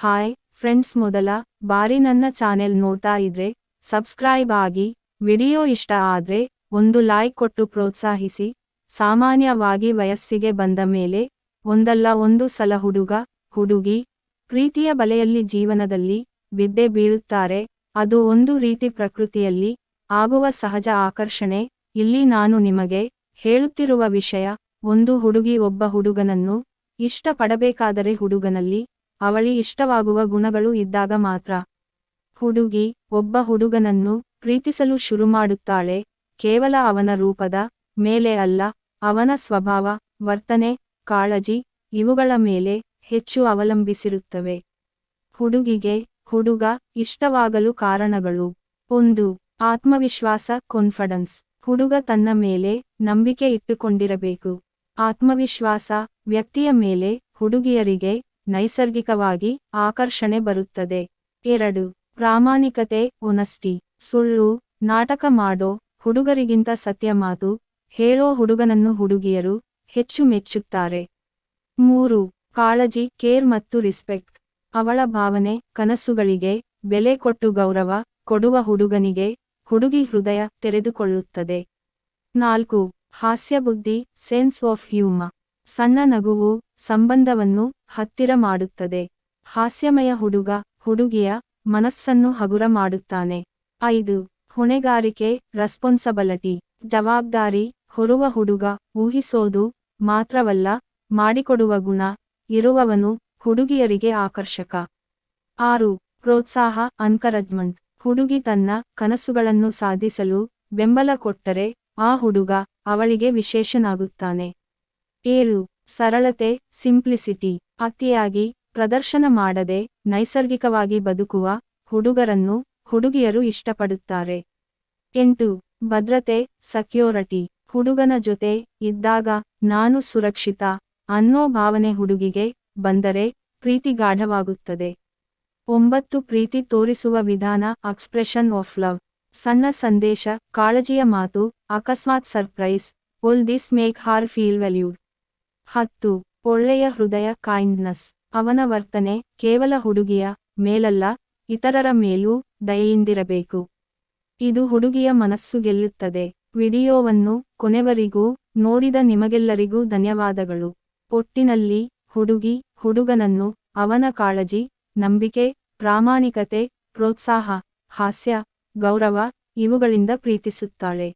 Hi friends ಮೊದಲ ಬಾರಿ ನನ್ನ ಚಾನೆಲ್ ನೋಡ್ತಾ ಇದ್ರೆ ಸಬ್ಸ್ಕ್ರೈಬ್ ಆಗಿ, ವಿಡಿಯೋ ಇಷ್ಟ ಆದ್ರೆ ಒಂದು ಲೈಕ್ ಕೊಟ್ಟು ಪ್ರೋತ್ಸಾಹಿಸಿ. ಸಾಮಾನ್ಯವಾಗಿ ವಯಸ್ಸಿಗೆ ಬಂದ ಮೇಲೆ ಒಂದಲ್ಲ ಒಂದು ಸಲ ಹುಡುಗ, ಹುಡುಗಿ ಪ್ರೀತಿಯ ಬಲೆಯಲ್ಲಿ ಜೀವನದಲ್ಲಿ ಬಿದ್ದೆ ಬೀಳುತ್ತಾರೆ. ಅದು ಒಂದು ರೀತಿ ಪ್ರಕೃತಿಯಲ್ಲಿ ಆಗುವ ಸಹಜ ಆಕರ್ಷಣೆ. ಇಲ್ಲಿ ನಾನು ನಿಮಗೆ ಹೇಳುತ್ತಿರುವ ವಿಷಯ, ಒಂದು ಹುಡುಗಿ ಒಬ್ಬ ಹುಡುಗನನ್ನು ಇಷ್ಟಪಡಬೇಕಾದರೆ ಹುಡುಗನಲ್ಲಿ ಅವಳಿ ಇಷ್ಟವಾಗುವ ಗುಣಗಳು ಇದ್ದಾಗ ಮಾತ್ರ. ಹುಡುಗಿ, ಒಬ್ಬ ಹುಡುಗನನ್ನು ಪ್ರೀತಿಸಲು ಶುರು ಮಾಡುತ್ತಾಳೆ. ಕೇವಲ ಅವನ ರೂಪದ ಮೇಲೆ ಅಲ್ಲ, ಅವನ ಸ್ವಭಾವ, ವರ್ತನೆ, ಕಾಳಜಿ, ಇವುಗಳ ಮೇಲೆ ಹೆಚ್ಚು ಅವಲಂಬಿಸಿರುತ್ತವೆ. ಹುಡುಗಿಗೆ ಹುಡುಗ ಇಷ್ಟವಾಗಲು ಕಾರಣಗಳು. ಒಂದು, ಆತ್ಮವಿಶ್ವಾಸ ಕಾನ್ಫಿಡೆನ್ಸ್ ಹುಡುಗ ತನ್ನ ಮೇಲೆ ನಂಬಿಕೆ ಇಟ್ಟುಕೊಂಡಿರಬೇಕು. ಆತ್ಮವಿಶ್ವಾಸ, ವ್ಯಕ್ತಿಯ ಮೇಲೆ ಹುಡುಗಿಯರಿಗೆ ನೈಸರ್ಗಿಕವಾಗಿ ಆಕರ್ಷಣೆ ಬರುತ್ತದೆ. ಎರಡು, ಪ್ರಾಮಾಣಿಕತೆ ಒನಸ್ಟಿ ಸುಳ್ಳು, ನಾಟಕ ಮಾಡೋ ಹುಡುಗರಿಗಿಂತ ಸತ್ಯ ಮಾತು, ಹೇಳೋ ಹುಡುಗನನ್ನು ಹುಡುಗಿಯರು ಹೆಚ್ಚು ಮೆಚ್ಚುತ್ತಾರೆ. ಮೂರು, ಕಾಳಜಿ, ಕೇರ್ ಮತ್ತು ರಿಸ್ಪೆಕ್ಟ್. ಅವಳ ಭಾವನೆ ಕನಸುಗಳಿಗೆ ಬೆಲೆ ಕೊಟ್ಟು ಗೌರವ ಕೊಡುವ ಹುಡುಗನಿಗೆ ಹುಡುಗಿ ಹೃದಯ ತೆರೆದುಕೊಳ್ಳುತ್ತದೆ. ನಾಲ್ಕು, ಹಾಸ್ಯಬುದ್ಧಿ, ಸೆನ್ಸ್ ಆಫ್ ಹ್ಯೂಮ ಸಣ್ಣ ನಗುವು ಸಂಬಂಧವನ್ನು ಹತ್ತಿರ ಮಾಡುತ್ತದೆ. ಹಾಸ್ಯಮಯ ಹುಡುಗ, ಹುಡುಗಿಯ ಮನಸ್ಸನ್ನು ಹಗುರ ಮಾಡುತ್ತಾನೆ. ಐದು, ಹೊಣೆಗಾರಿಕೆ ರೆಸ್ಪಾನ್ಸಬಲಿಟಿ ಜವಾಬ್ದಾರಿ, ಹೊರುವ ಹುಡುಗ, ಊಹಿಸೋದು ಮಾತ್ರವಲ್ಲ, ಮಾಡಿಕೊಡುವ ಗುಣ, ಇರುವವನು ಹುಡುಗಿಯರಿಗೆ ಆಕರ್ಷಕ. ಆರು, ಪ್ರೋತ್ಸಾಹ ಅನ್ಕರಜ್ಮೆಂಟ್ ಹುಡುಗಿ ತನ್ನ ಕನಸುಗಳನ್ನು ಸಾಧಿಸಲು ಬೆಂಬಲ ಕೊಟ್ಟರೆ ಆ ಹುಡುಗ ಅವಳಿಗೆ ವಿಶೇಷನಾಗುತ್ತಾನೆ. ಏಳು. ಸರಳತೆ, ಸಿಂಪ್ಲಿಸಿಟಿ. ಅತಿಯಾಗಿ, ಪ್ರದರ್ಶನ ಮಾಡದೆ, ನೈಸರ್ಗಿಕವಾಗಿ ಬದುಕುವ ಹುಡುಗರನ್ನು ಹುಡುಗಿಯರು ಇಷ್ಟಪಡುತ್ತಾರೆ. ಎಂಟು. ಭದ್ರತೆ, ಸೆಕ್ಯೂರಿಟಿ. ಹುಡುಗನ ಜೊತೆ ಇದ್ದಾಗ ನಾನು ಸುರಕ್ಷಿತ ಅನ್ನೋ ಭಾವನೆ ಹುಡುಗಿಗೆ ಬಂದರೆ ಪ್ರೀತಿ ಗಾಢವಾಗುತ್ತದೆ. ಒಂಬತ್ತು. ಪ್ರೀತಿ ತೋರಿಸುವ ವಿಧಾನ ಎಕ್ಸ್ಪ್ರೆಷನ್ ಆಫ್ ಲವ್ ಸಣ್ಣ ಸಂದೇಶ, ಕಾಳಜಿಯ ಮಾತು, ಅಕಸ್ಮಾತ್ surprise all this make her feel valued ಹತ್ತು, ಒಳ್ಳೆಯ ಹೃದಯ ಕೈಂಡ್ನೆಸ್ ಅವನ ವರ್ತನೆ ಕೇವಲ ಹುಡುಗಿಯ ಮೇಲಲ್ಲ, ಇತರರ ಮೇಲೂ ದಯೆಯಿಂದಿರಬೇಕು. ಇದು ಹುಡುಗಿಯ ಮನಸ್ಸು ಗೆಲ್ಲುತ್ತದೆ. ವಿಡಿಯೋವನ್ನು ಕೊನೆವರಿಗೂ ನೋಡಿದ ನಿಮಗೆಲ್ಲರಿಗೂ ಧನ್ಯವಾದಗಳು. ಒಟ್ಟಿನಲ್ಲಿ ಹುಡುಗಿ, ಹುಡುಗನನ್ನು ಅವನ ಕಾಳಜಿ, ನಂಬಿಕೆ, ಪ್ರಾಮಾಣಿಕತೆ, ಪ್ರೋತ್ಸಾಹ, ಹಾಸ್ಯ, ಗೌರವ ಇವುಗಳಿಂದ ಪ್ರೀತಿಸುತ್ತಾಳೆ.